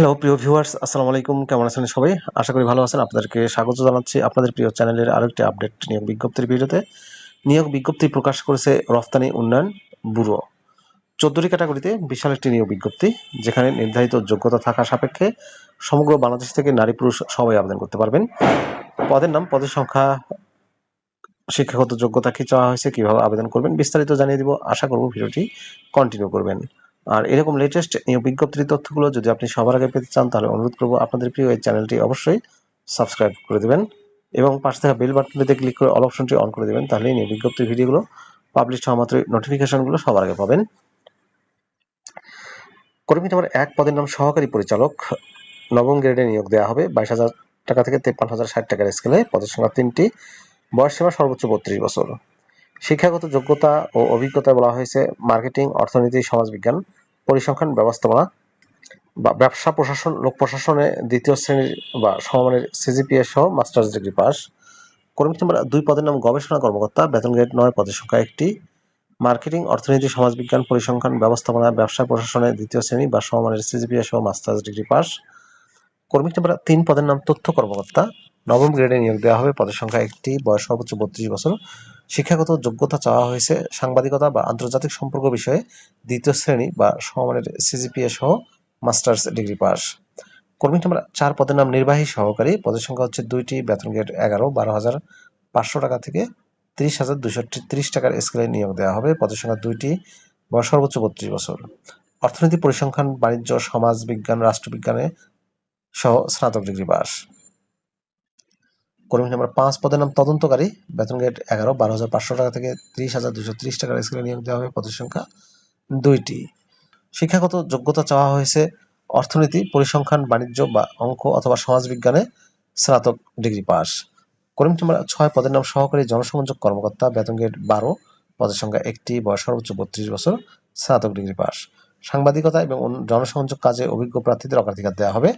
Hello, প্রিয় viewers, আসসালামু আলাইকুম। কেমন আছেন সবাই? আশা করি ভালো আছেন। আপনাদেরকে স্বাগত জানাচ্ছি আপনাদের প্রিয় চ্যানেলের আরেকটি আপডেট নিয়োগ বিজ্ঞপ্তির ভিডিওতে। নিয়োগ বিজ্ঞপ্তি প্রকাশ করেছে রফতানি উন্নয়ন ব্যুরো। চোদ্দটি ক্যাটাগরিতে বিশাল একটি নিয়োগ বিজ্ঞপ্তি, যেখানে নির্ধারিত যোগ্যতা থাকা সাপেক্ষে সমগ্র বাংলাদেশ থেকে নারী পুরুষ সবাই আবেদন করতে পারবেন। পদের নাম, পদের সংখ্যা, শিক্ষাগত যোগ্যতা কি চাওয়া হয়েছে, কীভাবে আবেদন করবেন, বিস্তারিত জানিয়ে দিব। আশা করব ভিডিওটি কন্টিনিউ করবেন। আর এরকম লেটেস্ট বিজ্ঞপ্তির তথ্যগুলো যদি আপনি সবার আগে পেতে চান, তাহলে অনুরোধ করব আপনাদের প্রিয় এই চ্যানেলটি অবশ্যই সাবস্ক্রাইব করে দেবেন এবং পাশে থাকা বেল বাটনটিতে ক্লিক করে অল অপশনটি অন করে দেবেন তাহলে নিয়োগ বিজ্ঞপ্তির ভিডিওগুলো পাবলিশ হওয়া মাত্রই নোটিফিকেশনগুলো সবার আগে পাবেন। কর্মী নম্বর এক পদের নাম সহকারী পরিচালক। নবম গ্রেডে নিয়োগ দেওয়া হবে, বাইশ হাজার টাকা থেকে তেপ্পান্ন হাজার ষাট টাকার স্কেলে পদের সংখ্যা তিনটি, বয়স সীমা সর্বোচ্চ বত্রিশ বছর। শিক্ষাগত যোগ্যতা ও অভিজ্ঞতা বলা হয়েছে মার্কেটিং অর্থনীতি, সমাজবিজ্ঞান। পরিসংখ্যান ব্যবস্থাপনা বা ব্যবসা প্রশাসন, লোক প্রশাসনে দ্বিতীয় শ্রেণির বা সমমানের সিজিপিএ সহ মাস্টার্স ডিগ্রি পাস। কর্মী নম্বর দুই পদের নাম গবেষণা কর্মকর্তা, বেতন গ্রেড নয়, পদের সংখ্যা একটি। মার্কেটিং, অর্থনীতি, সমাজবিজ্ঞান পরিসংখ্যান ব্যবস্থাপনা, ব্যবসা প্রশাসনে দ্বিতীয় শ্রেণি বা সমমানের সিজিপিএ সহ মাস্টার্স ডিগ্রি পাস। কর্মী নম্বর তিন পদের নাম তথ্য কর্মকর্তা, নবম গ্রেডে নিয়োগ দেওয়া হবে, পদের সংখ্যা একটি, বয়স সর্বোচ্চ বত্রিশ বছর। শিক্ষাগত যোগ্যতা চাওয়া হয়েছে সাংবাদিকতা বা আন্তর্জাতিক সম্পর্ক বিষয়ে দ্বিতীয় শ্রেণি বা সমমানের সিজিপিএ সহ মাস্টার্স ডিগ্রি পাস। কর্মী নম্বর চার পদের নাম নির্বাহী সহকারী। পদের সংখ্যা হচ্ছে দুইটি, বেতন গেট এগারো, বারো হাজার পাঁচশো টাকা থেকে তিরিশ হাজার দুশো ত্রিশ টাকার স্কেলে নিয়োগ দেওয়া হবে। পদের সংখ্যা দুইটি বা সর্বোচ্চ বত্রিশ বছর। অর্থনীতি পরিসংখ্যান, বাণিজ্য, সমাজ বিজ্ঞান, রাষ্ট্রবিজ্ঞানে সহ স্নাতক ডিগ্রি পাস। কর্মী নম্বর পাঁচ পদের নাম তদন্তকারী। বেতন গ্রেড এগারো, বারো হাজার পাঁচশো টাকা থেকে ত্রিশ হাজার দুশো ত্রিশ টাকার স্কেলে নিয়োগ দেওয়া হবে। পদের সংখ্যা দুইটি। শিক্ষাগত যোগ্যতা চাওয়া হয়েছে অর্থনীতি, পরিসংখ্যান, বাণিজ্য বা অঙ্ক অথবা সমাজবিজ্ঞানে স্নাতক ডিগ্রি পাস। কর্মী নম্বর ছয় পদের নাম সহকারী জনসংযোগ কর্মকর্তা। বেতন গ্রেড বারো, পদের সংখ্যা একটি, বয়স সর্বোচ্চ বত্রিশ বছর, স্নাতক ডিগ্রি পাস। সাংবাদিকতা এবং জনসংযোগ কাজে অভিজ্ঞ প্রার্থীদের অগ্রাধিকার দেওয়া হবে।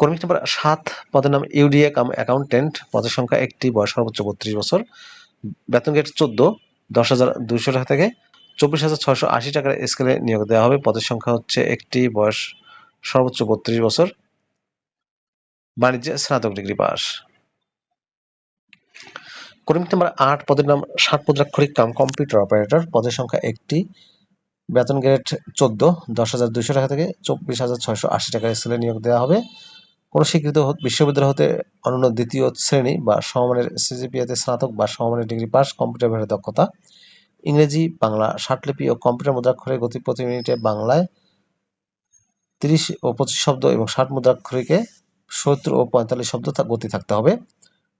কর্মী নম্বর সাত, পদের নাম ইউডিএ কাম অ্যাকাউন্টেন্ট। পদের সংখ্যা একটি, বয়স সর্বোচ্চ বত্রিশ বছর। বেতন গেট চোদ্দ, দশ হাজার দুইশো টাকা থেকে চব্বিশ হাজার ছয়শো আশি টাকার স্কেলে নিয়োগ দেওয়া হবে। পদের সংখ্যা হচ্ছে একটি, বয়স সর্বোচ্চ বত্রিশ বছর। বাণিজ্যে স্নাতক ডিগ্রি পাস। কর্মী নম্বর আট, পদের নাম ষাট মুদ্রাক্ষরিক কাম কম্পিউটার অপারেটর। পদের সংখ্যা একটি, বেতন গ্রেড চোদ্দ, দশ হাজার দুইশো টাকা থেকে চব্বিশ হাজার ছয়শো আশি টাকার স্কেলে নিয়োগ দেওয়া হবে। কোনো স্বীকৃত বিশ্ববিদ্যালয় হতে অনন্য দ্বিতীয় শ্রেণি বা সমমানের সিজিপিএতে স্নাতক বা সমমানের ডিগ্রি পাস, কম্পিউটার বিষয়ে দক্ষতা। ইংরেজি, বাংলা, ষাটলিপি ও কম্পিউটার মুদ্রাক্ষরে গতি প্রতি মিনিটে বাংলায় তিরিশ ও পঁচিশ শব্দ এবং ষাট মুদ্রাক্ষরিকে সত্তর ও পঁয়তাল্লিশ শব্দ গতি থাকতে হবে।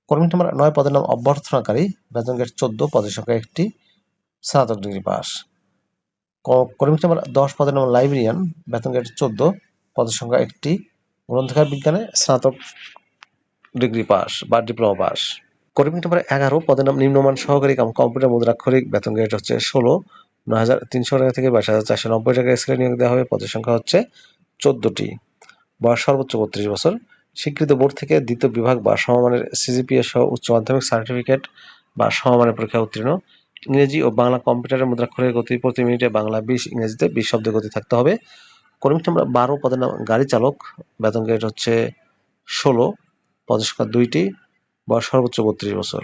কর্মী নম্বর নয় পদের নাম অভ্যর্থনাকারী। বেতন গেট চোদ্দ পদের সংখ্যা একটি স্নাতক ডিগ্রি পাস। কর্মী নম্বর দশ পদের নাম লাইব্রেরিয়ান। বেতন গেট চোদ্দ পদের সংখ্যা একটি গ্রন্থাগার বিজ্ঞানে স্নাতক ডিগ্রি পাস বা ডিপ্লোমা পাস। কর্মী নম্বর এগারো, পদের নাম নিম্নমান সহকারী কাম কম্পিউটার মুদ্রাক্ষরিক বেতন গ্রেড হচ্ছে ষোলো, নয় হাজার তিনশো টাকা থেকে বাইশ হাজার চারশো নব্বই টাকা স্কেলে নিয়োগ দেওয়া হবে। পদের সংখ্যা হচ্ছে চোদ্দটি। বয়স সর্বোচ্চ বত্রিশ বছর। স্বীকৃত বোর্ড থেকে দ্বিতীয় বিভাগ বা সমমানের সিজিপিএ সহ উচ্চ মাধ্যমিক সার্টিফিকেট বা সমমানের পরীক্ষা উত্তীর্ণ। ইংরেজি ও বাংলা কম্পিউটারের মুদ্রাক্ষরের গতি প্রতি মিনিটে বাংলা বিশ, ইংরেজিতে বিশ শব্দের গতি থাকতে হবে। কর্মী নম্বর বারো, পদের নাম গাড়ি চালক, বেতন গ্রেড হচ্ছে ষোলো, পদের সংখ্যা দুইটি বা সর্বোচ্চ বত্রিশ বছর।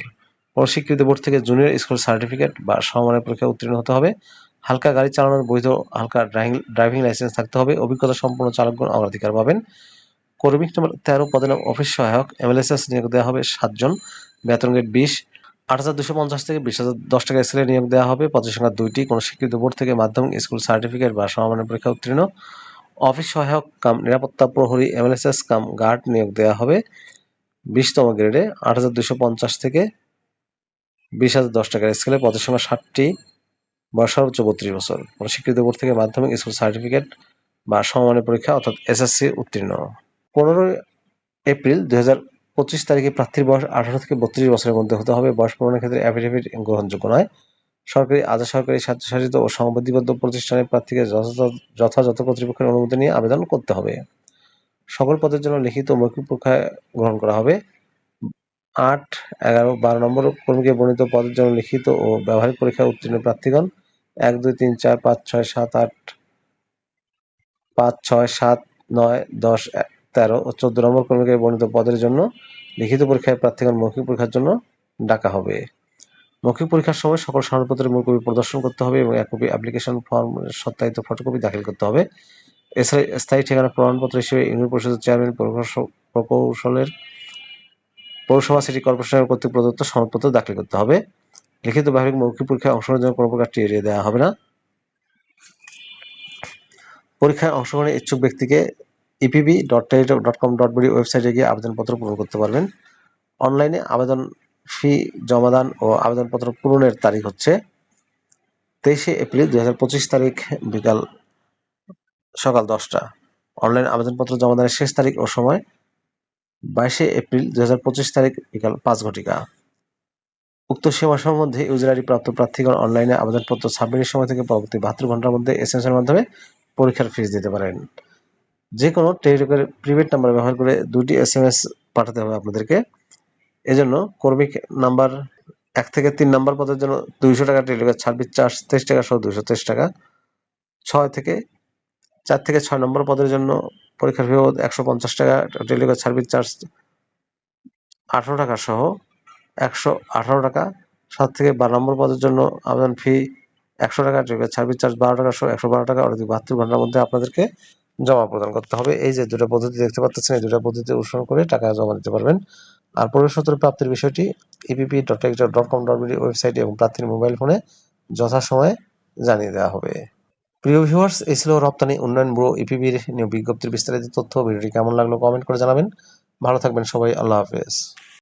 কোনো বোর্ড থেকে জুনিয়র স্কুল সার্টিফিকেট বা সমমানের পরীক্ষা উত্তীর্ণ হতে হবে। হালকা গাড়ি চালানোর বৈধ হালকা ড্রাইভিং ড্রাইভিং লাইসেন্স থাকতে হবে। অভিজ্ঞতা সম্পন্ন চালকগণ অগ্রাধিকার পাবেন। কর্মী নম্বর তেরো পদে নাম অফিস সহায়ক এমএলএসএস নিয়োগ দেওয়া হবে সাতজন। বেতন গ্রেড বিশ আট হাজার দুশো পঞ্চাশ থেকে বিশ হাজার দশ টাকা স্কেলে নিয়োগ দেওয়া হবে। পদের সংখ্যা দুইটি, কোনো স্বীকৃত বোর্ড থেকে মাধ্যমিক স্কুল সার্টিফিকেট বা সমমানের পরীক্ষা উত্তীর্ণ। অফিস সহায়ক কাম, নিরাপত্তা প্রহরী, এমএলএসএস কাম গার্ড নিয়োগ দেওয়া হবে। বিশতম গ্রেডে আট হাজার দুশো পঞ্চাশ থেকে বিশ হাজার দশ টাকার স্কেলে পদের সংখ্যা ষাটটি বা সর্বোচ্চ বত্রিশ বছর স্বীকৃত বোর্ড থেকে মাধ্যমিক স্কুল সার্টিফিকেট বা সমমানের পরীক্ষা অর্থাৎ এসএসসি উত্তীর্ণ। পনেরোই এপ্রিল দুই হাজার পঁচিশ তারিখে প্রার্থীর বয়স আঠারো থেকে বত্রিশ বছরের মধ্যে হতে হবে। বয়স প্রমাণের ক্ষেত্রে অ্যাফিডেভিট গ্রহণযোগ্য নয়। সরকারি আধা সরকারি স্বায়ত্তশাসিত ও সংবিধিবদ্ধ প্রতিষ্ঠানের প্রার্থীকে যথাযথ কর্তৃপক্ষের অনুমতি নিয়ে আবেদন করতে হবে। সকল পদের জন্য লিখিত মৌখিক পরীক্ষায় গ্রহণ করা হবে। আট, এগারো, বারো নম্বর কর্মীকে বর্ণিত পদের জন্য লিখিত ও ব্যবহারিক পরীক্ষায় উত্তীর্ণ প্রার্থীগণ এক, দুই, তিন, চার, পাঁচ, ছয়, সাত, আট, পাঁচ, ছয়, সাত, নয়, দশ তেরো ও চোদ্দ নম্বর কর্মীকে বর্ণিত পদের জন্য লিখিত পরীক্ষায় প্রার্থীগণ মৌখিক পরীক্ষার জন্য ডাকা হবে। মৌখিক পরীক্ষার সময় সকল সনদপত্রের মূল কপি প্রদর্শন করতে হবে এবং এক কপি অ্যাপ্লিকেশন ফর্ম সত্যায়িত ফটোকপি দাখিল করতে হবে। এছাড়া স্থায়ী ঠিকানা প্রমাণপত্র হিসেবে ইউনিয়ন পরিষদের চেয়ারম্যান প্রকৌশলের পৌরসভা, সিটি কর্পোরেশনের কর্তৃক প্রদত্ত সনদপত্র দাখিল করতে হবে। লিখিত বাহিক মৌখিক পরীক্ষায় অংশগ্রহণের জন্য কোনো প্রকার টি এড়িয়ে দেওয়া হবে না। পরীক্ষায় অংশগ্রহণের ইচ্ছুক ব্যক্তিকে EPB dot dot com dot BD ওয়েবসাইটে গিয়ে আবেদনপত্র পূরণ করতে পারবেন। অনলাইনে আবেদন ফি, জমাদান ও আবেদনপত্র পূরণের তারিখ হচ্ছে তেইশে এপ্রিল দুই হাজার পঁচিশ তারিখ বিকাল সকাল দশটা। অনলাইন আবেদনপত্র জমাদানের শেষ তারিখ ও সময় বাইশে এপ্রিল দুই হাজার পঁচিশ তারিখ বিকাল পাঁচ ঘটিকা। উক্ত সীমার মধ্যে ইউজার আইডি প্রাপ্ত প্রার্থীগণ অনলাইনে আবেদনপত্র সাবমিটের সময় থেকে পরবর্তী বাহাত্তর ঘণ্টার মধ্যে এসএমএস এর মাধ্যমে পরীক্ষার ফিস দিতে পারেন। যে কোনো টেলিটকের প্রিপেড নাম্বার ব্যবহার করে দুটি এস এম এস পাঠাতে হবে আপনাদেরকে। এজন্য কর্মী নাম্বার এক থেকে তিন নাম্বার পদের জন্য দুইশো টাকা টেলিটকের ছাব্বিশ চার্জ তেইশ টাকা সহ দুইশো তেইশ টাকা। ছয় থেকে, চার থেকে ছয় নম্বর পদের জন্য পরীক্ষার ফি একশো পঞ্চাশ টাকা টেলিটকের সার্ভিস চার্জ আঠারো টাকা সহ একশো আঠারো টাকা। সাত থেকে বারো নম্বর পদের জন্য আবেদন ফি একশো টাকা সার্ভিস চার্জ বারো টাকা সহ একশো বারো টাকা, অর্থাৎ বাহাত্তর ঘণ্টার মধ্যে আপনাদেরকে জমা প্রদান করতে হবে। এই যে দুটো পদ্ধতি দেখতে পাচ্ছেন, এই দুটো পদ্ধতি অনুসরণ করে টাকা জমা দিতে পারবেন। আর প্রবেশপত্র প্রাপ্তির বিষয়টি EPP dot dot com dot ওয়েবসাইটে এবং প্রার্থীর মোবাইল ফোনে যথাসময়ে জানিয়ে দেওয়া হবে। প্রিয় ভিউয়ার্স এই ছিল রপ্তানি উন্নয়ন ব্যুরো ইপিবির নিয়োগ বিজ্ঞপ্তির বিস্তারিত তথ্য। ভিডিওটি কেমন লাগল কমেন্ট করে জানাবেন। ভালো থাকবেন সবাই, আল্লাহ হাফেজ।